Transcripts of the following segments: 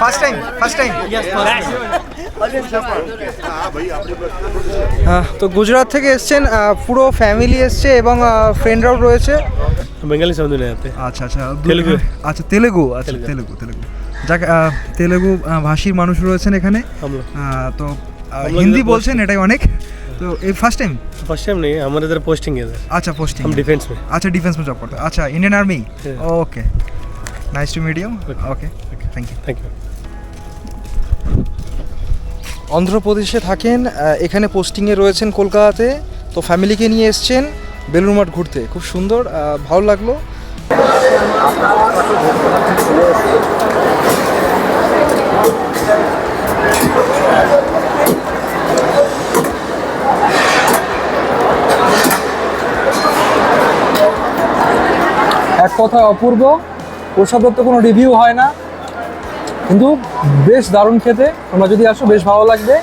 First time first time তো গুজরাট থেকে এসছেন আহ, পুরো ফ্যামিলি এসছে এবং ফ্রেন্ডরাও রয়েছে बंगाली समझ नहीं आते আচ্ছা আচ্ছা তেলেগু। আচ্ছা তেলেগু আচ্ছা তেলেগু তেলেগু যাক আহ, তেলেগু আহ, ভাষীর মানুষ রয়েছেন এখানে हम लोग আহ, তো আহ, আমরা হিন্দি ইধর বলছেন এটাই অনেক তো এই ফার্স্ট টাইম फर्स्ट टाइम नहीं हमारे इधर पोस्टिंग है इधर আচ্ছা পোস্টিং हम डिफेंस में আচ্ছা ডিফেন্স में জব করতে আচ্ছা Indian army Yeah. Okay nice to meet you okay thank you thank you অন্ধ্রপ্রদেশে থাকেন এখানে পোস্টিংয়ে রয়েছেন কলকাতাতে। তো ফ্যামিলিকে নিয়ে এসছেন বেলুর মঠ ঘুরতে। খুব সুন্দর ভালো লাগল। এক কথায় অপূর্ব। প্রসাদের তো কোনো রিভিউ হয় না। কিন্তু বেশ দারুণ খেতে। তোমরা যদি আসো, বেশ ভালো লাগবে।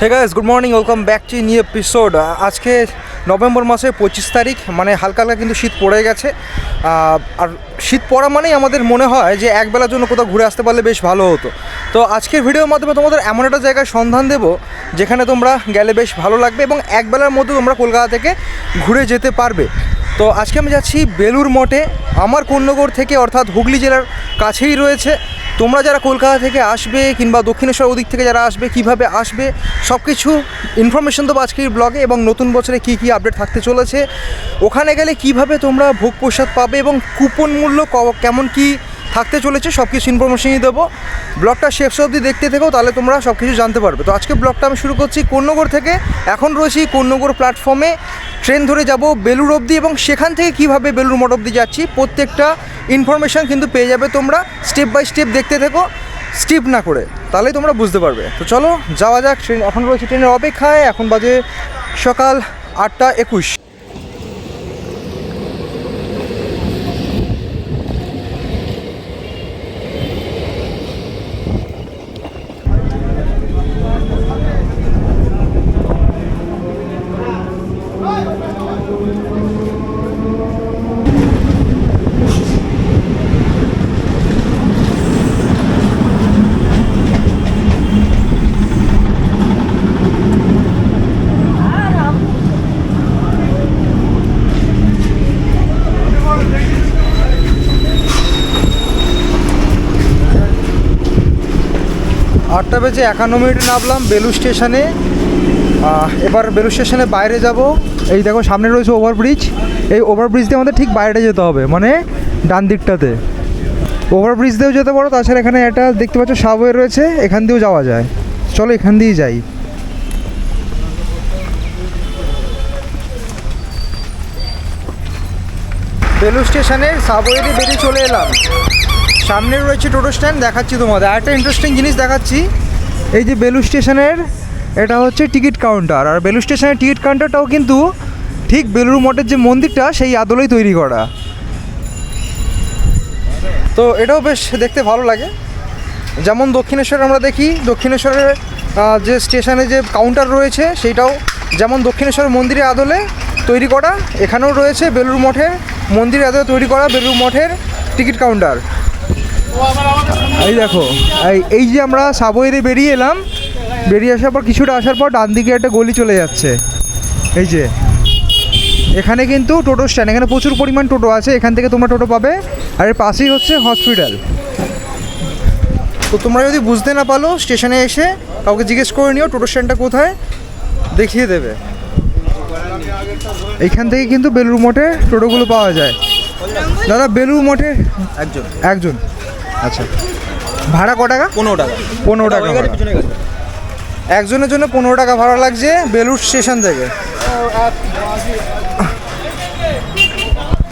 Hey guys good morning welcome back to new episode আজকে নভেম্বর মাসের পঁচিশ তারিখ মানে হালকা হালকা কিন্তু শীত পড়ে গেছে। আর শীত পড়া মানেই আমাদের মনে হয় যে একবেলার জন্য কোথাও ঘুরে আসতে পারলে বেশ ভালো হতো। তো আজকের ভিডিওর মাধ্যমে তোমাদের এমন একটা জায়গায় সন্ধান দেবো, যেখানে তোমরা গেলে বেশ ভালো লাগবে এবং একবেলার মধ্যে তোমরা কলকাতা থেকে ঘুরে যেতে পারবে। তো আজকে আমি যাচ্ছি বেলুর মঠে। আমার কন্যগর থেকে অর্থাৎ হুগলি জেলার কাছেই রয়েছে। তোমরা যারা কলকাতা থেকে আসবে কিংবা দক্ষিণেশ্বর ওদিক থেকে যারা আসবে, কীভাবে আসবে সব কিছু ইনফরমেশন দেবো আজকের ব্লগে এবং নতুন বছরে কি কি আপডেট থাকতে চলেছে। ওখানে গেলে কীভাবে তোমরা ভোগ প্রসাদ পাবে এবং কুপন মূল্য কেমন কি থাকতে চলেছে সব কিছু ইনফরমেশনই দেবো। ব্লগটা শেষ অবধি দেখতে থেকেও তাহলে তোমরা সব কিছু জানতে পারবে। তো আজকে ব্লগটা আমি শুরু করছি কন্যগর থেকে। এখন রয়েছি কন্যগর প্ল্যাটফর্মে ট্রেন ধরে যাব বেলুর অবধি এবং সেখান থেকে কীভাবে বেলুর মঠ অবধি যাচ্ছি, প্রত্যেকটা ইনফরমেশন কিন্তু পেয়ে যাবে তোমরা। স্টেপ বাই স্টেপ দেখতে থেকো স্কিপ না করে। তাহলেই তোমরা বুঝতে পারবে। তো চলো, যাওয়া যাক, ট্রেন এখন রয়েছে ট্রেনের অপেক্ষায়। এখন বাজে সকাল আটটা একুশ আটটা বেজে একান্ন মিনিটে নামলাম বেলু স্টেশনে। এবার বেলু স্টেশনে বাইরে যাব। এই দেখো, সামনে রয়েছে ওভারব্রিজ। এই ওভারব্রিজ দিয়ে আমাদের ঠিক বাইরে যেতে হবে মানে ডান দিকটাতে। ওভারব্রিজ দিয়েও যেতে পারো, তাছাড়া এখানে একটা দেখতে পাচ্ছ সাবওয়ে রয়েছে, এখান দিয়েও যাওয়া যায়। চলো, এখান দিয়েই যাই। বেলু স্টেশনের সাবওয়ে দিয়ে বেরিয়ে চলে এলাম। সামনে রয়েছে টোটো স্ট্যান্ড, দেখাচ্ছি তোমাদের। আর একটা ইন্টারেস্টিং জিনিস দেখাচ্ছি। এই যে বেলু স্টেশনের, এটা হচ্ছে টিকিট কাউন্টার। আর বেলু স্টেশনের টিকিট কাউন্টারটাও কিন্তু ঠিক বেলুর মঠের যে মন্দিরটা, সেই আদলেই তৈরি করা। তো এটাও বেশ দেখতে ভালো লাগে। যেমন দক্ষিণেশ্বরে আমরা দেখি, দক্ষিণেশ্বরের যে স্টেশনে যে কাউন্টার রয়েছে, সেইটাও যেমন দক্ষিণেশ্বর মন্দিরের আদলে তৈরি করা, এখানেও রয়েছে বেলুর মঠের মন্দিরের আদলে তৈরি করা বেলুর মঠের টিকিট কাউন্টার। এই দেখো এই এই যে আমরা সাবওয়েতে বেরিয়ে এলাম বেরিয়ে আসার পর কিছুটা আসার পর ডান দিকে একটা গলি চলে যাচ্ছে। এই যে এখানে কিন্তু টোটো স্ট্যান্ড এখানে প্রচুর পরিমাণ টোটো আছে এখান থেকে তোমরা টোটো পাবে। আর এর পাশেই হচ্ছে হসপিটাল তো তোমরা যদি বুঝতে না পারো স্টেশনে এসে কাউকে জিজ্ঞেস করে নিও টোটো স্ট্যান্ডটা কোথায় দেখিয়ে দেবে। এইখান থেকে কিন্তু বেলুর মঠে টোটোগুলো পাওয়া যায়। দাদা বেলুর মঠে একজন। একজন। আচ্ছা। ভাড়া ক টাকা? পনেরো টাকা। পনেরো টাকা। পিছনে গেছে। একজনের জন্য পনেরো টাকা ভাড়া লাগছে বেলুর স্টেশন থেকে।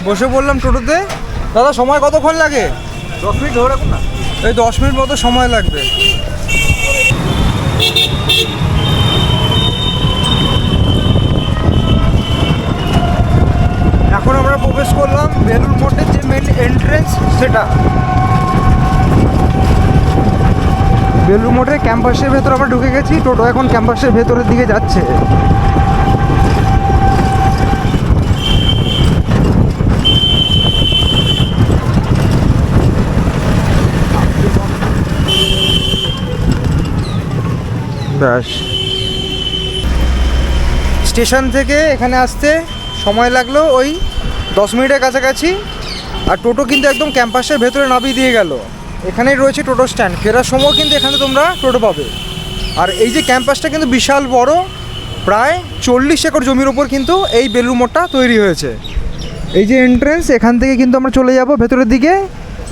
বসে পড়লাম টোটোতে। দাদা সময় কতক্ষণ লাগে? দশ মিনিট ধরে রাখুন না। এই দশ মিনিট মতো সময় লাগবে। এখন আমরা প্রবেশ করলাম বেলুর মঠের যে মেন এন্ট্রেন্স সেটা। বেলুর মোড়ে ক্যাম্পাসের ভেতর আমরা ঢুকে গেছি, টোটো এখন ক্যাম্পাসের ভেতরের দিকে যাচ্ছে। ব্যাস। স্টেশন থেকে এখানে আসতে সময় লাগল ওই দশ মিনিটের কাছাকাছি, আর টোটো কিন্তু একদম ক্যাম্পাসের ভেতরে নামিয়ে দিয়ে গেল। এখানেই রয়েছে টোটো স্ট্যান্ড। ফেরার সময় কিন্তু এখানে তোমরা টোটো পাবে। আর এই যে ক্যাম্পাসটা কিন্তু বিশাল বড়, প্রায় চল্লিশ একর জমির ওপর কিন্তু এই বেলুর মোড়টা তৈরি হয়েছে। এই যে এন্ট্রেন্স এখান থেকে কিন্তু আমরা চলে যাব ভেতরের দিকে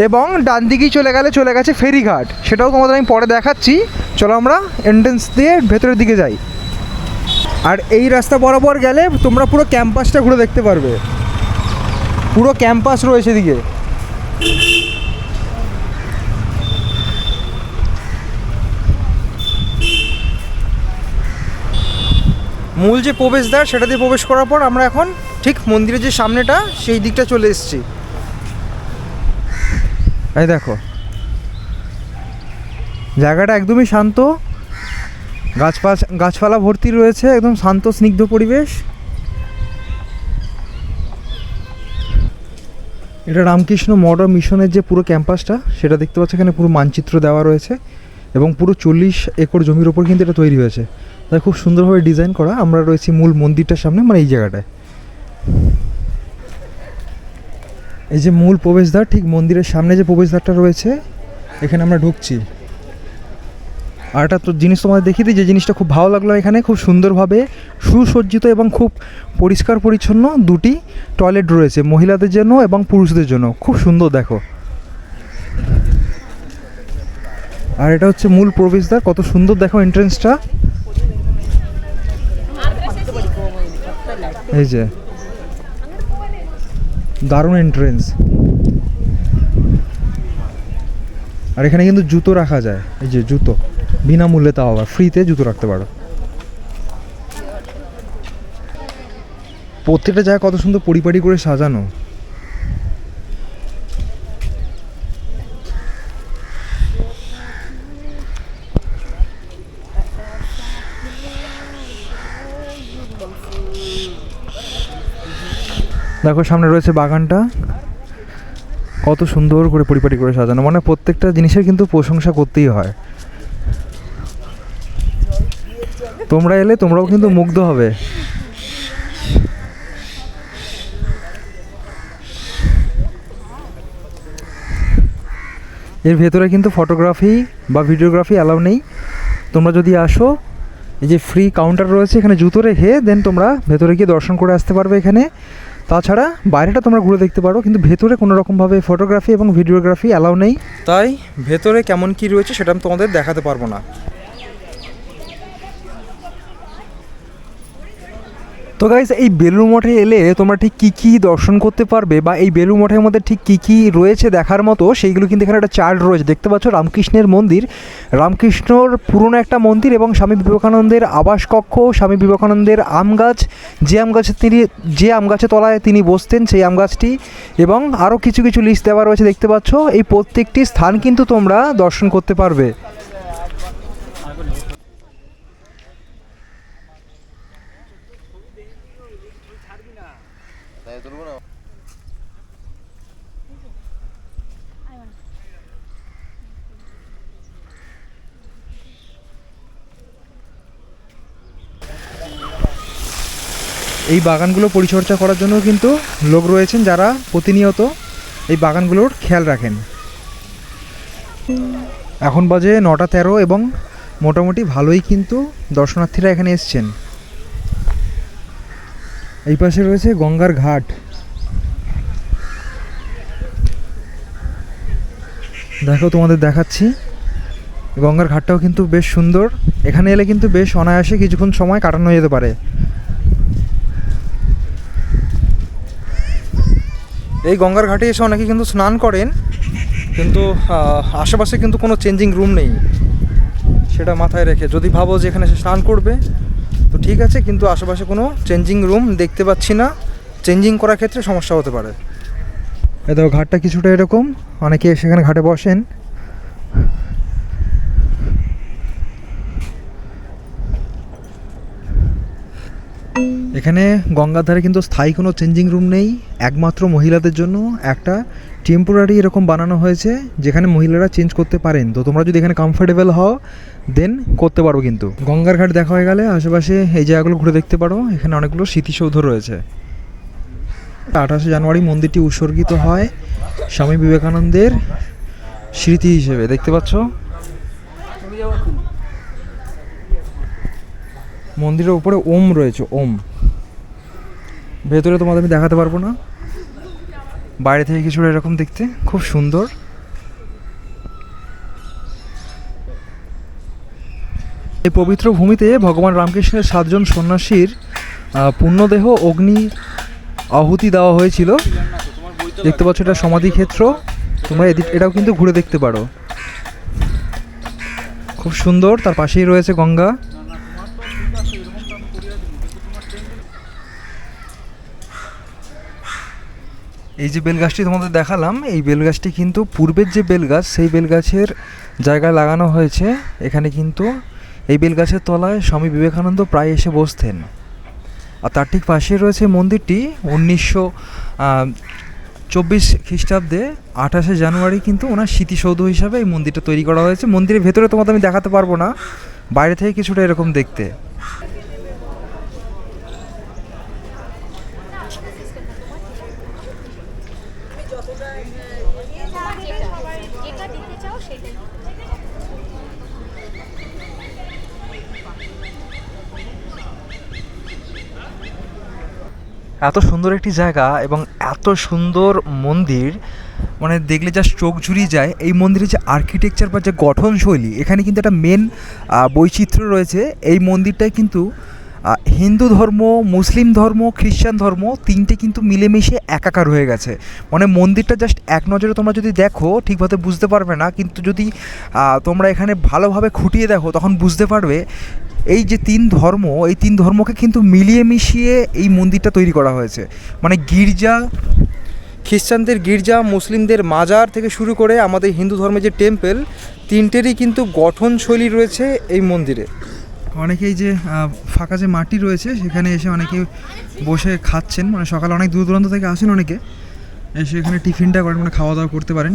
এবং ডান দিকেই চলে গেলে চলে গেছে ফেরিঘাট। সেটাও তোমাদের আমি পরে দেখাচ্ছি। চলো আমরা এন্ট্রেন্স দিয়ে ভেতরের দিকে যাই। আর এই রাস্তা বরাবর গেলে তোমরা পুরো ক্যাম্পাসটা ঘুরে দেখতে পারবে। পুরো ক্যাম্পাস রয়েছে এদিকে। মূল যে প্রবেশদ্বার সেটা দিয়ে প্রবেশ করার পর আমরা এখন ঠিক মন্দিরের যে সামনেটা, সেই দিকটা চলে এসেছি। এই দেখো। জায়গাটা একদমই শান্ত। গাছপালা গাছপালা ভর্তি রয়েছে, একদম শান্ত, স্নিগ্ধ পরিবেশ। এটা রামকৃষ্ণ মডার্ন মিশনের যে পুরো ক্যাম্পাসটা, সেটা দেখতে পাচ্ছ এখানে পুরো মানচিত্র দেওয়া রয়েছে এবং পুরো চল্লিশ একর জমির ওপর কিন্তু এটা তৈরি হয়েছে। তাই খুব সুন্দরভাবে ডিজাইন করা। আমরা রয়েছি মূল মন্দিরটার সামনে মানে এই জায়গাটায়। এই যে মূল প্রবেশদ্বার, ঠিক মন্দিরের সামনে যে প্রবেশদ্বারটা রয়েছে, এখানে আমরা ঢুকছি। আর একটা তো জিনিস তোমাদের দেখিয়ে দিই, যে জিনিসটা খুব ভালো লাগল এখানে, খুব সুন্দরভাবে সুসজ্জিত এবং খুব পরিষ্কার পরিচ্ছন্ন দুটি টয়লেট রয়েছে, মহিলাদের জন্য এবং পুরুষদের জন্য। খুব সুন্দর, দেখো। আর এটা হচ্ছে মূল প্রবেশদ্বার, কত সুন্দর, দেখো এন্ট্রেন্সটা এই যে। দারুণ এন্ট্রেন্স আর এখানে কিন্তু জুতো রাখা যায়। এই যে জুতো। বিনামূল্যে তাও আবার ফ্রিতে জুতো রাখতে পারো। প্রত্যেকটা জায়গা কত সুন্দর পরিপাটি করে সাজানো। দেখো, সামনে রয়েছে বাগানটা। কত সুন্দর করে পরিপাটি করে সাজানো। মানে প্রত্যেকটা জিনিসের কিন্তু প্রশংসা করতেই হয়। তোমরা এলে তোমরাও কিন্তু মুগ্ধ হবে। এর ভেতরে কিন্তু ফটোগ্রাফি বা ভিডিওগ্রাফি অ্যালাউ নেই। তোমরা যদি আসো, এই যে ফ্রি কাউন্টার রয়েছে, এখানে জুতো রেখে, দেন তোমরা ভেতরে গিয়ে দর্শন করে আসতে পারবে এখানে। তাছাড়া বাইরেটা তোমরা ঘুরে দেখতে পারো, কিন্তু ভেতরে কোনো রকমভাবে ফটোগ্রাফি এবং ভিডিওগ্রাফি অ্যালাউ নেই। তাই ভেতরে কেমন কি রয়েছে সেটা আমি তোমাদের দেখাতে পারব না। তো গাইজ এই বেলুর মঠে এলে তোমরা ঠিক কী কী দর্শন করতে পারবে বা এই বেলুর মঠের মধ্যে ঠিক কী কী রয়েছে দেখার মতো, সেইগুলো কিন্তু এখানে একটা চার্ট রয়েছে। দেখতে পাচ্ছ রামকৃষ্ণের মন্দির। রামকৃষ্ণর পুরনো একটা মন্দির এবং স্বামী বিবেকানন্দের আবাস কক্ষ, স্বামী বিবেকানন্দের আম গাছ। যে আম গাছে তিনি, যে আম গাছের তলায় তিনি বসতেন, সেই আম গাছটি এবং আরও কিছু কিছু লিস্ট দেওয়া রয়েছে। দেখতে পাচ্ছ, এই প্রত্যেকটি স্থান কিন্তু তোমরা দর্শন করতে পারবে। এই বাগানগুলো পরিচর্যা করার জন্য কিন্তু লোক রয়েছেন যারা প্রতিনিয়ত এই বাগানগুলোর খেয়াল রাখেন। এখন বাজে নটা তেরো এবং মোটামুটি ভালোই কিন্তু দর্শনার্থীরা এখানে এসছেন। এই পাশে রয়েছে গঙ্গার ঘাট। দেখো তোমাদের দেখাচ্ছি। গঙ্গার ঘাটটাও কিন্তু বেশ সুন্দর। এখানে এলে কিন্তু বেশ অনায়াসে কিছুক্ষণ সময় কাটানো যেতে পারে। এই গঙ্গার ঘাটে এসে অনেকে কিন্তু স্নান করেন, কিন্তু আশেপাশে কিন্তু কোনো চেঞ্জিং রুম নেই। সেটা মাথায় রেখে, যদি ভাবো যে এখানে এসে স্নান করবে, তো ঠিক আছে, কিন্তু আশেপাশে কোনো চেঞ্জিং রুম দেখতে পাচ্ছি না। চেঞ্জিং করার ক্ষেত্রে সমস্যা হতে পারে। এ ঘাটটা কিছুটা এরকম। অনেকে সেখানে ঘাটে বসেন। এখানে গঙ্গার ধারে কিন্তু স্থায়ী কোনো চেঞ্জিং রুম নেই, একমাত্র মহিলাদের জন্য। একটা টেম্পোরারি এরকম বানানো হয়েছে, যেখানে মহিলারা চেঞ্জ করতে পারেন। তো তোমরা যদি এখানে কমফোর্টেবল হও দেন করতে পারো কিন্তু। গঙ্গার ঘাট দেখা হয়ে গেলে আশেপাশে এই জায়গাগুলো ঘুরে দেখতে পারো। এখানে অনেকগুলো স্মৃতিসৌধ রয়েছে। আঠাশে জানুয়ারি মন্দিরটি উৎসর্গিত হয় স্বামী বিবেকানন্দের স্মৃতি হিসেবে। দেখতে পাচ্ছ? মন্দিরের উপরে ওম রয়েছে, ওম। ভেতরে তোমাদের আমি দেখাতে পারব না। বাইরে থেকে কিছুটা এরকম দেখতে, খুব সুন্দর। এই পবিত্র ভূমিতে ভগবান রামকৃষ্ণের সাতজন সন্ন্যাসীর পুণ্যদেহ, অগ্নি, আহুতি দেওয়া হয়েছিল। দেখতে পাচ্ছ এটা সমাধি ক্ষেত্র। তোমরা এদিক, এটাও কিন্তু ঘুরে দেখতে পারো। খুব সুন্দর, তার পাশেই রয়েছে গঙ্গা। এই যে বেলগাছটি তোমাদের দেখালাম, এই বেলগাছটি কিন্তু পূর্বের যে বেলগাছ, সেই বেলগাছের জায়গায় লাগানো হয়েছে। এখানে কিন্তু এই বেলগাছের তলায় স্বামী বিবেকানন্দ প্রায় এসে বসতেন। আর তার ঠিক পাশে রয়েছে মন্দিরটি। উনিশশো চব্বিশ খ্রিস্টাব্দে আঠাশে জানুয়ারি কিন্তু ওনার স্মৃতিসৌধ হিসাবে এই মন্দিরটা তৈরি করা হয়েছে। মন্দিরের ভেতরে তোমাদের আমি দেখাতে পারব না। বাইরে থেকে কিছুটা এরকম দেখতে যেটা দিতে চাও সেটাই এত সুন্দর একটি জায়গা এবং এত সুন্দর মন্দির মানে দেখলে যা চোখ জুড়িয়ে যায়। এই মন্দিরের যে আর্কিটেকচার বা যে গঠনশৈলী এখানে কিন্তু একটা মেন বৈচিত্র্য রয়েছে। এই মন্দিরটায় কিন্তু হিন্দু ধর্ম, মুসলিম ধর্ম, খ্রিস্টান ধর্ম তিনটে কিন্তু মিলেমিশে একাকার হয়ে গেছে। মানে মন্দিরটা জাস্ট এক নজরে তোমরা যদি দেখো, ঠিকভাবে বুঝতে পারবে না। কিন্তু যদি তোমরা এখানে ভালোভাবে খুঁটিয়ে দেখো, তখন বুঝতে পারবে এই যে তিন ধর্ম, এই তিন ধর্মকে কিন্তু মিলিয়ে মিশিয়ে এই মন্দিরটা তৈরি করা হয়েছে। মানে গির্জা, খ্রিস্টানদের গির্জা, মুসলিমদের মাজার থেকে শুরু করে আমাদের হিন্দু ধর্মের যে টেম্পল, তিনটেরই কিন্তু গঠনশৈলী রয়েছে এই মন্দিরে। অনেকেই যে ফাঁকা যে মাটি রয়েছে, সেখানে এসে অনেকে বসে খাচ্ছেন। মানে সকালে অনেক দূর দূরান্ত থেকে আসেন অনেকে। এসে এখানে টিফিনটা করেন মানে খাওয়া দাওয়া করতে পারেন।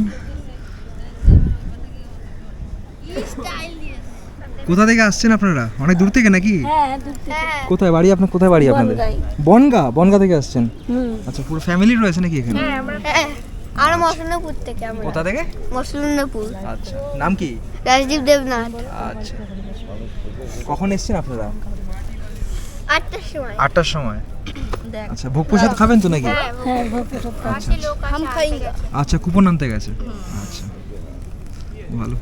কোথা থেকে আসছেন আপনারা? অনেক দূর থেকে নাকি? হ্যাঁ দূর থেকে। কোথায় বাড়ি আপনার কোথায় বাড়ি আপনাদের। বনগা বনগা থেকে আসছেন? হুম। আচ্ছা পুরো ফ্যামিলি রয়েছে নাকি এখানে? হ্যাঁ আমরা মসলনপুর থেকে আমরা। কোথা থেকে? মসলনপুর। আচ্ছা নাম কি? রাজদীপ দেবনাথ। আচ্ছা। কখন এসেছেন আপনারা? আটটার সময়। আটটার সময়? আচ্ছা ভোগ প্রসাদ খাবেন তো নাকি? হ্যাঁ খাইঙ্গা আচ্ছা কুপন আনতে গেছে। আচ্ছা। ভালো।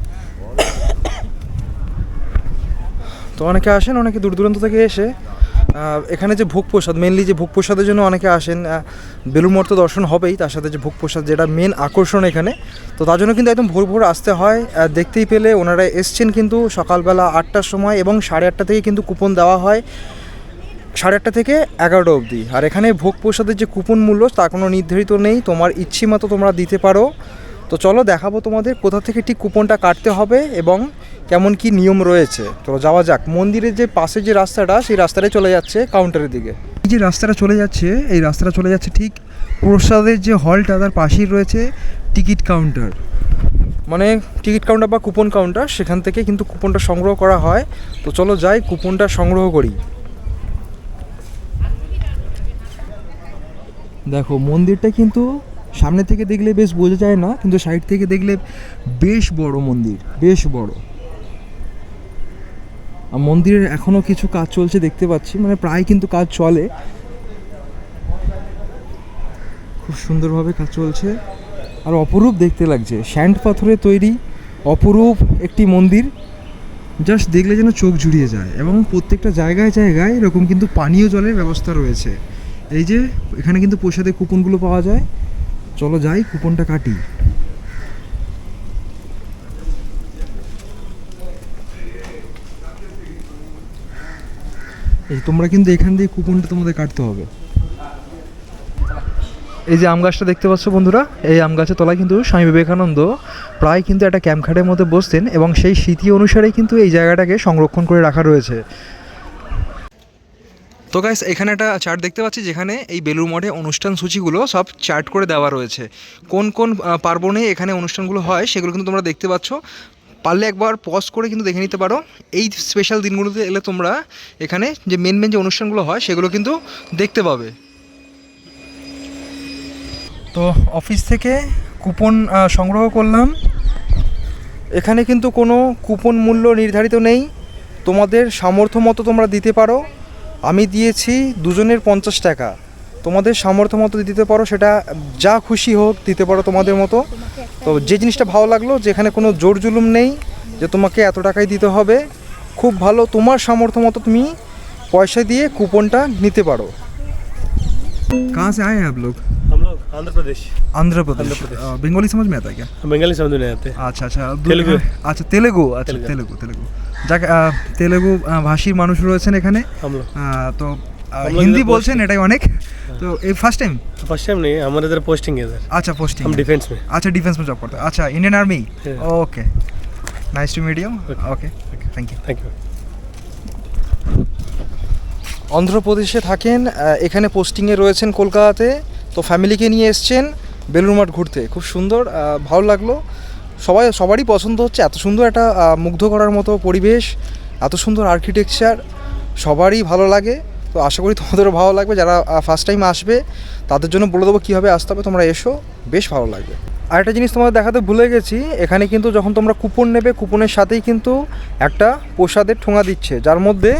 তো অনেকে আসেন অনেকে দূর দূরান্ত থেকে এসে এখানে যে ভোগ প্রসাদ মেনলি যে ভোগ প্রসাদের জন্য অনেকে আসেন আহ, বেলুড় মঠ তো দর্শন হবেই তার সাথে যে ভোগ প্রসাদ যেটা মেন আকর্ষণ এখানে তো তার জন্য কিন্তু একদম ভোর ভোর আসতে হয় দেখতেই পেলে ওনারা এসছেন কিন্তু সকালবেলা আটটার সময় এবং সাড়ে আটটা থেকে কিন্তু কুপন দেওয়া হয় সাড়ে আটটা থেকে এগারোটা অবধি। আর এখানে ভোগ প্রসাদের যে কুপন মূল্য তা কোনো নির্ধারিত নেই তোমার ইচ্ছে মতো তোমরা দিতে পারো। তো চলো দেখাবো তোমাদের কোথা থেকে ঠিক কুপনটা কাটতে হবে এবং কেমন কি নিয়ম রয়েছে? তো যাওয়া যাক। মন্দিরের যে পাশে যে রাস্তাটা সেই রাস্তাটাই চলে যাচ্ছে কাউন্টারের দিকে। এই যে রাস্তাটা চলে যাচ্ছে এই রাস্তাটা চলে যাচ্ছে ঠিক প্রসাদের যে হলটা তার পাশেই রয়েছে টিকিট কাউন্টার মানে টিকিট কাউন্টার বা কুপন কাউন্টার সেখান থেকে কিন্তু কুপনটা সংগ্রহ করা হয়। তো চলো যাই কুপনটা সংগ্রহ করি। দেখো মন্দিরটা কিন্তু সামনে থেকে দেখলে বেশ বোঝা যায় না কিন্তু সাইড থেকে দেখলে বেশ বড় মন্দির বেশ বড়। মন্দিরের এখনও কিছু কাজ চলছে দেখতে পাচ্ছি মানে প্রায় কিন্তু কাজ চলে। খুব সুন্দরভাবে কাজ চলছে। আর অপরূপ দেখতে লাগছে, স্যান্ড পাথরে তৈরি অপরূপ একটি মন্দির। জাস্ট দেখলে যেন চোখ জুড়িয়ে যায় এবং প্রত্যেকটা জায়গায় জায়গায় এরকম কিন্তু পানীয় জলের ব্যবস্থা রয়েছে। এই যে, এখানে কিন্তু প্রসাদের কুপনগুলো পাওয়া যায়। চলো যাই, কুপনটা কাটি। এই তোমরা কিন্তু এখান দিয়ে কুপনটা তোমাদের কাটতে হবে। এই যে আম গাছটা দেখতে পাচ্ছ বন্ধুরা, এই আম গাছের তলায় কিন্তু স্বামী বিবেকানন্দ প্রায় কিন্তু একটা ক্যাম্পখাটের মধ্যে বসতেন এবং সেই স্মৃতি অনুসারে কিন্তু এই জায়গাটাকে সংরক্ষণ করে রাখা রয়েছে। তো গাইস এখানে একটা চার্ট দেখতে পাচ্ছি যেখানে এই বেলুর মঠে অনুষ্ঠান সূচিগুলো সব চার্ট করে দেওয়া রয়েছে। কোন কোন পার্বণে এখানে অনুষ্ঠানগুলো হয় সেগুলো কিন্তু তোমরা দেখতে পাচ্ছ। পারলে একবার পজ করে কিন্তু দেখে নিতে পারো। এই স্পেশাল দিনগুলোতে এলে তোমরা এখানে যে মেন মেন যে অনুষ্ঠানগুলো হয়, সেগুলো কিন্তু দেখতে পাবে। তো অফিস থেকে কুপন সংগ্রহ করলাম। এখানে কিন্তু কোনো কুপন মূল্য নির্ধারিত নেই। তোমাদের সামর্থ্য মতো তোমরা দিতে পারো। আমি দিয়েছি দুজনের পঞ্চাশ টাকা। তোমাদের সামর্থ্য মতো দিতে পারো সেটা যা খুশি হোক দিতে পারো তোমাদের মতো তো যে জিনিসটা ভালো লাগলো যেখানে কোনো জোর জুলুম নেই যে তোমাকে এত টাকাই দিতে হবে খুব ভালো তোমার সামর্থ্য মতো তুমি পয়সা দিয়ে কুপনটা নিতে পারো कहाँ से आए हैं आप लोग हम लोग आंध्र प्रदेश आंध्र प्रदेश आंध्र प्रदेश। अ, बंगाली समझ में आता है क्या हम बंगाली समझ में नहीं आते আচ্ছা আচ্ছা দু- তেলেগু। আচ্ছা তেলেগু আচ্ছা তেলেগু। তেলেগু তেলেগু যাক আহ, তেলেগু আহ, ভাষীর মানুষ রয়েছেন এখানে हम लोग আহ, তো আহ, हम लोग হিন্দি इधर বলছেন এটাই অনেক তো এই ফার্স্ট টাইম फर्स्ट टाइम नहीं हमारे इधर पोस्टिंग है इधर আচ্ছা পোস্টিং हम डिफेंस में আচ্ছা ডিফেন্স में জব করতে हैं। আচ্ছা ইন্ডিয়ান আর্মি হ্যাঁ। Okay nice to meet you okay thank you thank you অন্ধ্রপ্রদেশে থাকেন আহ, এখানে পোস্টিংয়ে রয়েছেন কলকাতাতে তো ফ্যামিলিকে নিয়ে এসছেন বেলুর মঠ ঘুরতে খুব সুন্দর আহ, ভালো লাগলো সবাই সবারই পছন্দ হচ্ছে এত সুন্দর একটা আহ, মুগ্ধ করার মতো পরিবেশ এত সুন্দর আর্কিটেকচার সবারই ভালো লাগে তো আশা করি তোমাদেরও ভালো লাগবে। যারা ফার্স্ট টাইম আসবে, তাদের জন্য বলে দেবো কীভাবে আসতে হবে। তোমরা এসো, বেশ ভালো লাগবে। আরেকটা জিনিস তোমাদের দেখাতে ভুলে গেছি, এখানে কিন্তু যখন তোমরা কুপন নেবে কুপনের সাথেই কিন্তু একটা প্রসাদের ঠোঙা দিচ্ছে, যার মধ্যে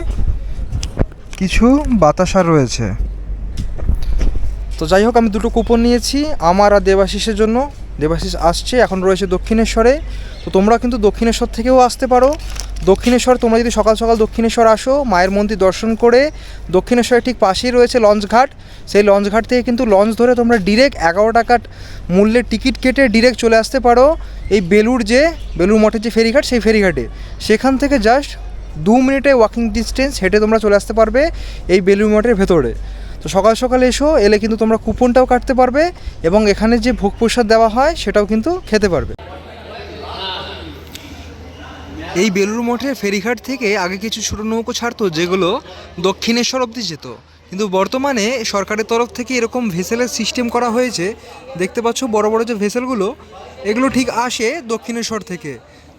কিছু বাতাসা রয়েছে। তো যাই হোক, আমি দুটো কুপন নিয়েছি, আমার আর দেবাশিসের জন্য। দেবাশিস আসছে, এখন রয়েছে দক্ষিণেশ্বরে। তো তোমরা কিন্তু দক্ষিণেশ্বর থেকেও আসতে পারো। দক্ষিণেশ্বর, তোমরা যদি সকাল সকাল দক্ষিণেশ্বর আসো, মায়ের মন্দির দর্শন করে দক্ষিণেশ্বরের ঠিক পাশেই রয়েছে লঞ্চ ঘাট। সেই লঞ্চ ঘাট থেকে কিন্তু লঞ্চ ধরে তোমরা ডিরেক্ট এগারো টাকার মূল্যের টিকিট কেটে ডিরেক্ট চলে আসতে পারো এই বেলুর যে, বেলুর মঠের যে ফেরিঘাট, সেই ফেরিঘাটে। সেখান থেকে জাস্ট দু মিনিটে ওয়াকিং ডিস্টেন্স হেঁটে তোমরা চলে আসতে পারবে এই বেলুর মঠের ভেতরে। তো সকাল সকাল এসো, এলে কিন্তু তোমরা কুপনটাও কাটতে পারবে এবং এখানে যে ভোগ প্রসাদ দেওয়া হয়, সেটাও কিন্তু খেতে পারবে। এই বেলুর মঠের ফেরিঘাট থেকে আগে কিছু ছোটো নৌকো ছাড়তো, যেগুলো দক্ষিণেশ্বর অবধি যেত। কিন্তু বর্তমানে সরকারের তরফ থেকে এরকম ভেসেলের সিস্টেম করা হয়েছে। দেখতে পাচ্ছ বড় বড় যে ভেসেলগুলো, এগুলো ঠিক আসে দক্ষিণেশ্বর থেকে।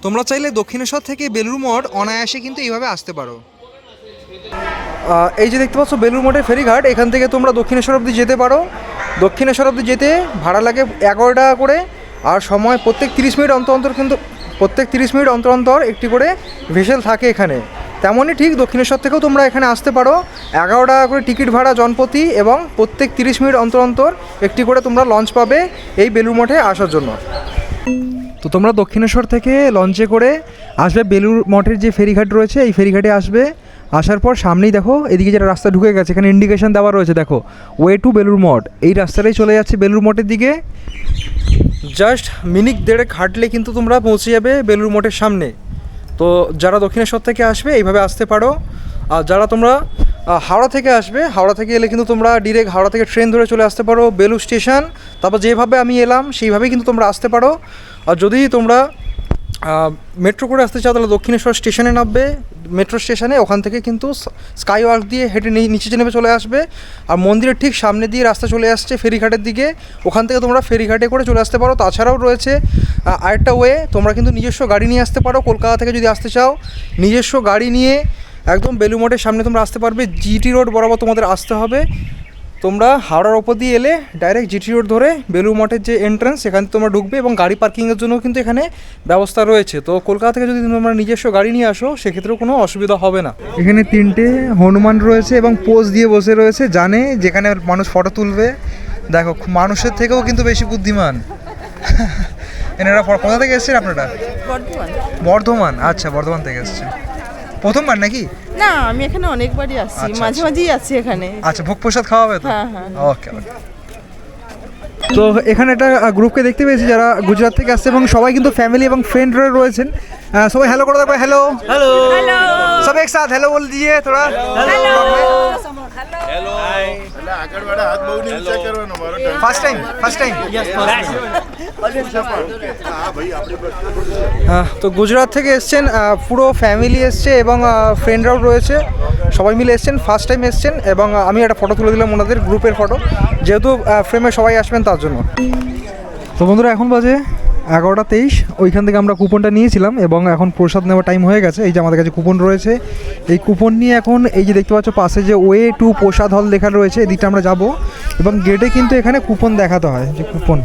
তোমরা চাইলে দক্ষিণেশ্বর থেকে বেলুর মঠ অনায়াসে কিন্তু এইভাবে আসতে পারো। এই যে দেখতে পাচ্ছ বেলুর মঠের ফেরিঘাট, এখান থেকে তোমরা দক্ষিণেশ্বর অবধি যেতে পারো। দক্ষিণেশ্বর অবধি যেতে ভাড়া লাগে এগারো টাকা করে, আর সময় প্রত্যেক তিরিশ মিনিট অন্তর অন্তর কিন্তু প্রত্যেক তিরিশ মিনিট অন্তর অন্তর একটি করে ভেসেল থাকে এখানে। তেমনই ঠিক দক্ষিণেশ্বর থেকেও তোমরা এখানে আসতে পারো। এগারো টাকা করে টিকিট ভাড়া জনপতি এবং প্রত্যেক তিরিশ মিনিট অন্তর অন্তর একটি করে তোমরা লঞ্চ পাবে এই বেলুর মঠে আসার জন্য। তো তোমরা দক্ষিণেশ্বর থেকে লঞ্চে করে আসবে বেলুর মঠের যে ফেরিঘাট রয়েছে, এই ফেরিঘাটে আসবে। আসার পর সামনেই দেখো, এদিকে যেটা রাস্তা ঢুকে গেছে, এখানে ইন্ডিকেশন দেওয়া রয়েছে, দেখো ওয়ে টু বেলুর মঠ এই রাস্তাটাই চলে যাচ্ছে বেলুর মঠের দিকে। জাস্ট মিনিট দেড়েক হাঁটলে কিন্তু তোমরা পৌঁছে যাবে বেলুর মঠের সামনে। তো যারা দক্ষিণেশ্বর থেকে আসবে, এইভাবে আসতে পারো। আর যারা তোমরা হাওড়া থেকে আসবে, হাওড়া থেকে এলে কিন্তু তোমরা ডিরেক্ট হাওড়া থেকে ট্রেন ধরে চলে আসতে পারো বেলুর স্টেশন তারপর যেভাবে আমি এলাম, সেইভাবেই কিন্তু তোমরা আসতে পারো। আর যদি তোমরা মেট্রো করে আসতে চাও, তাহলে দক্ষিণেশ্বর স্টেশনে নামবে। মেট্রো স্টেশনে ওখান থেকে কিন্তু স্কাই ওয়াক দিয়ে হেঁটে নিচে নেমে চলে আসবে। আর মন্দিরের ঠিক সামনে দিয়ে রাস্তা চলে আসছে ফেরিঘাটের দিকে। ওখান থেকে তোমরা ফেরিঘাটে করে চলে আসতে পারো। তাছাড়াও রয়েছে আরেকটা ওয়ে তোমরা কিন্তু নিজস্ব গাড়ি নিয়ে আসতে পারো। কলকাতা থেকে যদি আসতে চাও, নিজস্ব গাড়ি নিয়ে একদম বেলুমঠের সামনে তোমরা আসতে পারবে। জিটি রোড বরাবর তোমাদের আসতে হবে। তোমরা হাওড়ার ওপর দিয়ে এলে ডাইরেক্ট জিটি রোড ধরে বেলুর মঠের যে এন্ট্রান্স সেখানে তোমরা ঢুকবে এবং গাড়ি পার্কিংয়ের জন্য কিন্তু এখানে ব্যবস্থা রয়েছে। তো কলকাতা থেকে যদি তোমরা নিজস্ব গাড়ি নিয়ে আসো সেক্ষেত্রেও কোনো অসুবিধা হবে না। এখানে তিনটে হনুমান রয়েছে এবং পোজ দিয়ে বসে রয়েছে জানে যেখানে মানুষ ফটো তুলবে। দেখো মানুষের থেকেও কিন্তু বেশি বুদ্ধিমান। এনারা ফ- কোথা থেকে এসেছেন আপনারা? বর্ধমান। বর্ধমান আচ্ছা বর্ধমান থেকে এসেছেন। প্রথমবার নাকি? না আমি এখানে অনেকবারই আসছি আচ্ছা, মাঝে আচ্ছা। মাঝেই আসছি এখানে। আচ্ছা ভোগ প্রসাদ খাওয়া হবে তো? হ্যাঁ, হ্যাঁ। ওকে তো এখানে একটা গ্রুপকে দেখতে পেয়েছি যারা গুজরাট থেকে আসছে এবং সবাই কিন্তু ফ্যামিলি এবং ফ্রেন্ডরা রয়েছেন। সবাই হ্যালো করে দেখো হ্যালো হ্যালো সবাই একসাথ হ্যালো বল দিয়ে তোরা। হ্যালো হ্যালো হ্যালো વાળા હાથ બહુ નહીં ઊંચા કરવાનો મારો turn. First time first time હા ભાઈ આપણી બસ আহ, তো গুজরাট থেকে এসছেন আহ, পুরো ফ্যামিলি এসছে এবং ফ্রেন্ডরাও রয়েছে সবাই মিলে এসছেন ফার্স্ট টাইম এসছেন এবং আহ, আমি একটা ফটো তুলে দিলাম ওনাদের গ্রুপের ফটো যেহেতু ফ্রেমে সবাই আসবেন তার জন্য তো বন্ধুরা এখন বাজে এগারোটা তেইশ, ওইখান থেকে আমরা কুপনটা নিয়েছিলাম এবং এখন প্রসাদ নেওয়ার টাইম হয়ে গেছে। এই যে আমাদের কাছে কুপন রয়েছে, এই কুপন নিয়ে এখন এই যে দেখতে পাচ্ছ পাশে যে ওয়ে টু প্রসাদ হল লেখা রয়েছে, এদিকটা আমরা যাব। এবং গেটে কিন্তু এখানে কুপন দেখাতে হয়, যে কুপন।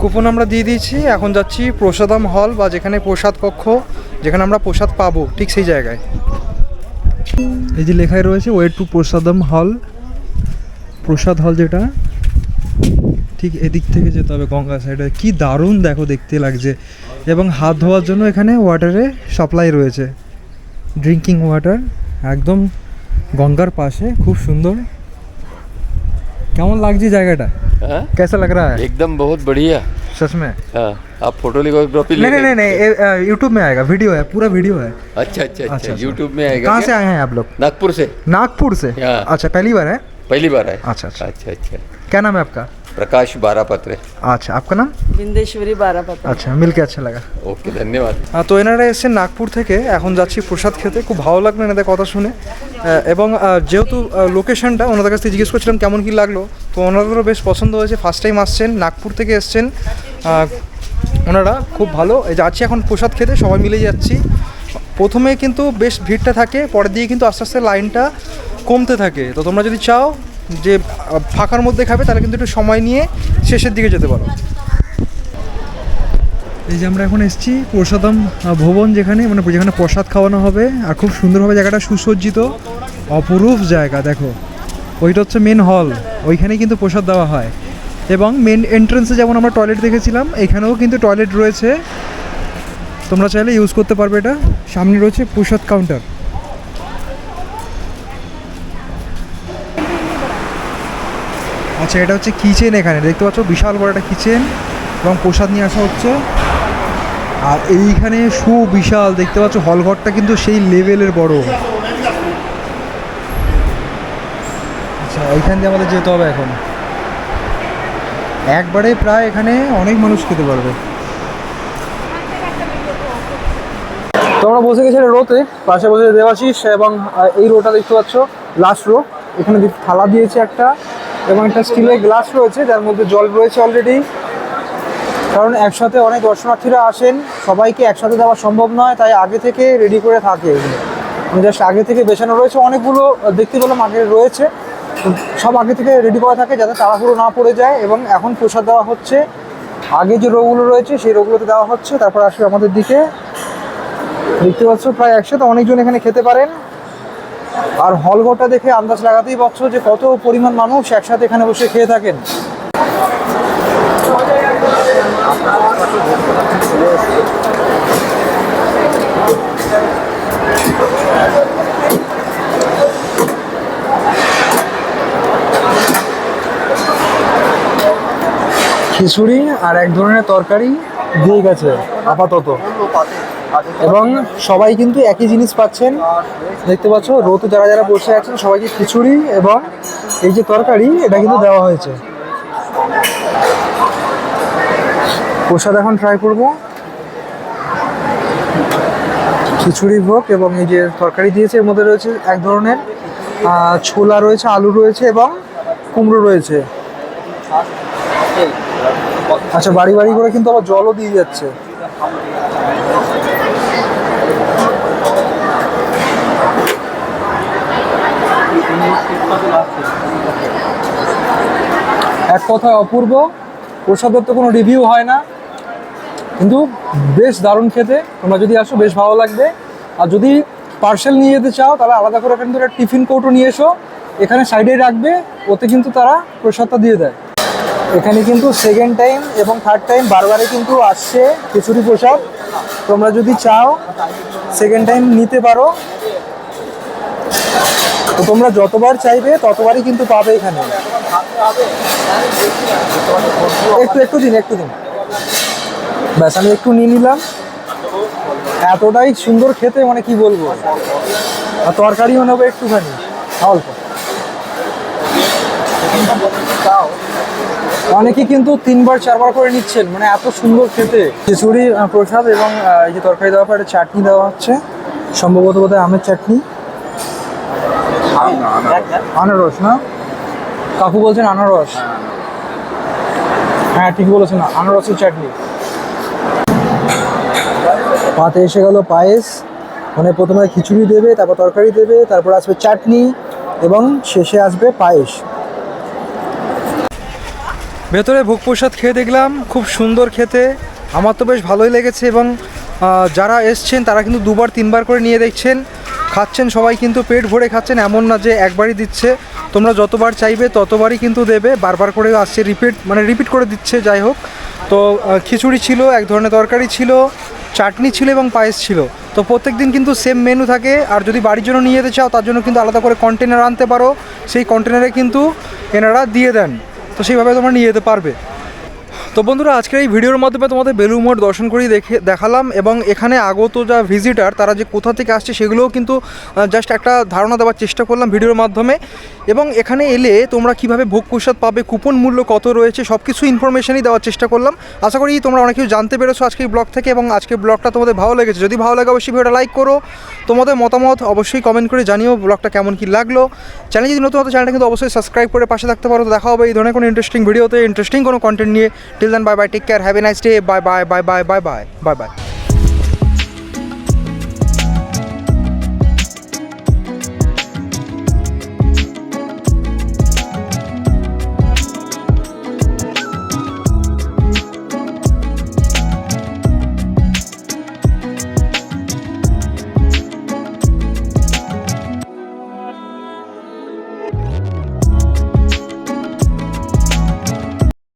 কুপন আমরা দিয়ে দিয়েছি, এখন যাচ্ছি প্রসাদম হল বা যেখানে প্রসাদ কক্ষ, যেখানে আমরা প্রসাদ পাবো, ঠিক সেই জায়গায়। এই যে লেখায় রয়েছে, ওয়ে টু প্রসাদম হল। প্রসাদ হল যেটা, ঠিক এদিক থেকে যেতে হবে গঙ্গা সাইডে কি দারুণ দেখো দেখতে লাগছে। এবং হাত ধোয়ার জন্য এখানে ওয়াটারে সাপ্লাই রয়েছে। ড্রিঙ্কিং ওয়াটার একদম গঙ্গার পাশে, খুব সুন্দর। কেমন লাগছে জায়গাটা हाँ? कैसा लग रहा है एकदम बहुत बढ़िया सच में हाँ आप फोटो लिखोग्राफी नहीं नहीं नहीं नहीं यूट्यूब में आएगा वीडियो है पूरा वीडियो है अच्छा अच्छा अच्छा, अच्छा अच्छा। यूट्यूब में आएगा कहाँ से क्या? आए हैं आप लोग नागपुर से नागपुर से हाँ। अच्छा पहली बार है पहली बार आए अच्छा अच्छा अच्छा अच्छा क्या नाम है आपका प्रकाश बारापत्रे अच्छा आपका नाम বিন্দেশ্বরী বারাপাতা আচ্ছা মিলকে আচ্ছা লাগা ओके धन्यवाद আহ, তো এনারা এসেছেন নাগপুর থেকে এখন যাচ্ছি প্রসাদ খেতে খুব ভালো লাগলো এনাদের কথা শুনে আহ, এবং আহ, যেহেতু লোকেশনটা ওনাদের কাছ থেকে জিজ্ঞেস করছিলাম কেমন কি লাগলো তো ওনাদেরও বেশ পছন্দ হয়েছে ফার্স্ট টাইম আসছেন নাগপুর থেকে এসছেন আহ, ওনারা খুব ভালো এই যাচ্ছি এখন প্রসাদ খেতে সবাই মিলে যাচ্ছি প্রথমে কিন্তু বেশ ভিড়টা থাকে পরের দিকে কিন্তু আস্তে আস্তে লাইনটা কমতে থাকে তো তোমরা যদি চাও যে ফাঁকার মধ্যে খাবে, তাহলে কিন্তু একটু সময় নিয়ে শেষের দিকে যেতে পারো। এই যে আমরা এখন এসেছি প্রসাদম ভবন যেখানে মানে যেখানে প্রসাদ খাওয়ানো হবে। আর খুব সুন্দরভাবে জায়গাটা সুসজ্জিত, অপরূপ জায়গা, দেখো। ওইটা হচ্ছে মেন হল ওইখানেই কিন্তু প্রসাদ দেওয়া হয়। এবং মেন এন্ট্রেন্সে যেমন আমরা টয়লেট দেখেছিলাম, এখানেও কিন্তু টয়লেট রয়েছে। তোমরা চাইলে ইউজ করতে পারবে এটা। সামনে রয়েছে প্রসাদ কাউন্টার আচ্ছা এটা হচ্ছে কিচেন এখানে। দেখতে পাচ্ছ, বিশাল বড় একটা কিচেন এবং প্রসাদ নিয়ে আসা হচ্ছে। আর এইখানে সুবিশাল, দেখতে পাচ্ছ, হলঘরটা কিন্তু সেই লেভেলের বড়। আচ্ছা এইখান দিয়ে আমাদের যেতে হবে এখন। একবারে প্রায় এখানে অনেক মানুষ খেতে পারবে। তো আমরা বসে গেছি রোতে, পাশে বসে দেবাশিস এবং এই রোটা দেখতে পাচ্ছ লাস্ট রো এখানে থালা দিয়েছে একটা এবং একটা স্টিলের গ্লাস রয়েছে, যার মধ্যে জল রয়েছে অলরেডি কারণ একসাথে অনেক দর্শনার্থীরা আসেন, সবাইকে একসাথে দেওয়া সম্ভব নয়, তাই আগে থেকে রেডি করে থাকে। জাস্ট আগে থেকে বেছানো রয়েছে, অনেকগুলো দেখতে পেলাম আগে রয়েছে। সব আগে থেকে রেডি করা থাকে যাতে তাড়াহুড়ো না পড়ে যায় এবং এখন প্রসাদ দেওয়া হচ্ছে। আগে যে রোগগুলো রয়েছে, সেই রোগগুলোতে দেওয়া হচ্ছে। তারপর আসবে আমাদের দিকে। দেখতে পাচ্ছ, প্রায় একসাথে অনেকজন এখানে খেতে পারেন। আর হলঘরটা দেখে আন্দাজ লাগাতেই পারছ যে কত পরিমাণ মানুষ একসাথে এখানে বসে খেয়ে থাকেন। খিচুড়ি আর এক ধরনের তরকারি দিয়ে গেছে, আপাতত। এবং সবাই কিন্তু একই জিনিস পাচ্ছেন। দেখতে পাচ্ছ রোতে যারা যারা বসে আছেন, সবাইকে খিচুড়ি এবং এই যে তরকারি, এটা কিন্তু দেওয়া হয়েছে। প্রসাদ এখন ট্রাই করব। খিচুড়ি ভোগ এবং এই যে তরকারি দিয়েছে, এর মধ্যে রয়েছে এক ধরনের ছোলা রয়েছে, আলু রয়েছে এবং কুমড়ো রয়েছে। আচ্ছা বাড়ি বাড়ি করে কিন্তু আবার জলও দিয়ে যাচ্ছে। এক কথায় অপূর্ব। প্রসাদের তো কোনো রিভিউ হয় না। কিন্তু বেশ দারুণ খেতে। তোমরা যদি আসো, বেশ ভালো লাগবে। আর যদি পার্সেল নিয়ে যেতে চাও, তাহলে আলাদা করে কিন্তু একটা টিফিন কৌটো নিয়ে এসো। এখানে সাইডে রাখবে, ওতে কিন্তু তারা প্রসাদটা দিয়ে দেয়। এখানে কিন্তু সেকেন্ড টাইম এবং থার্ড টাইম বারবারে কিন্তু আসছে খিচুড়ি প্রসাদ। তোমরা যদি চাও সেকেন্ড টাইম নিতে পারো। তো তোমরা যতবার চাইবে, ততবারই কিন্তু পাবে এখানে। একটু একটু দিন একটু দিন। ব্যাস, আমি একটু নিয়ে নিলাম। এতটাই সুন্দর খেতে মানে কি বলব? আর তরকারিও নেব একটুখানি, অল্প। অনেকে কিন্তু তিনবার, চারবার করে নিচ্ছেন মানে এত সুন্দর খেতে। খিচুড়ি প্রসাদ এবং এই যে তরকারি দেওয়ার পরে চাটনি দেওয়া হচ্ছে। সম্ভবত বোধহয় আমের চাটনি। আনারস না? কাকু বলছেন আনারস। হ্যাঁ ঠিক বলেছেন, আনারসের চাটনি। পাতে এসে গেল পায়েস মানে প্রথমে খিচুড়ি দেবে, তারপর তরকারি দেবে, তারপর আসবে চাটনি, এবং শেষে আসবে পায়েস। ভেতরে ভোগ প্রসাদ খেয়ে দেখলাম, খুব সুন্দর খেতে। আমার তো বেশ ভালোই লেগেছে, এবং যারা এসছেন, তারা কিন্তু দুবার, তিনবার করে নিয়ে দেখছেন। খাচ্ছেন, সবাই কিন্তু পেট ভরে খাচ্ছেন, এমন না যে একবারই দিচ্ছে। তোমরা যতবার চাইবে, ততবারই কিন্তু দেবে। বারবার করে আসছে রিপিট মানে রিপিট করে দিচ্ছে, যাই হোক। তো খিচুড়ি ছিল, এক ধরনের তরকারি ছিল, চাটনি ছিল এবং পায়েস ছিল। তো প্রত্যেক দিন কিন্তু সেম মেনু থাকে। আর যদি বাড়ির জন্য নিয়ে যেতে চাও, তার জন্য কিন্তু আলাদা করে কন্টেনার আনতে পারো। সেই কন্টেনারে কিন্তু এনারা দিয়ে দেন। তো সেইভাবে তোমরা নিয়ে যেতে পারবে। তো বন্ধুরা, আজকের এই ভিডিওর মাধ্যমে তোমাদের বেলুড় মঠ দর্শন করেই দেখে দেখালাম এবং এখানে আগত যা ভিজিটার তারা যে কোথা থেকে আসছে সেগুলোও কিন্তু জাস্ট একটা ধারণা দেওয়ার চেষ্টা করলাম ভিডিওর মাধ্যমে। এবং এখানে এলে তোমরা কীভাবে ভোগ প্রসাদ পাবে কুপন মূল্য কত রয়েছে সব কিছু ইনফরমেশনই দেওয়ার চেষ্টা করলাম। আশা করি তোমরা অনেক কিছু জানতে পেরেছ আজকের ব্লগ থেকে এবং আজকের ব্লগটা তোমাদের ভালো লেগেছে। যদি ভালো লাগে অবশ্যই ভিডিওটা লাইক করো। তোমাদের মতামত অবশ্যই কমেন্ট করে জানিও ব্লগটা কেমন কি লাগল। চ্যানেল যদি নতুন হতো চ্যানেলটা কিন্তু অবশ্যই সাবস্ক্রাইব করে পাশে থাকতে পারো। দেখা হবে এই ধরনের কোনো ইন্টারেস্টিং ভিডিওতে ইন্টারেস্টিং কোনো কন্টেন্ট নিয়ে। Till then, bye bye. Take care. Have a nice day. Bye bye. Bye bye. Bye bye. Bye bye.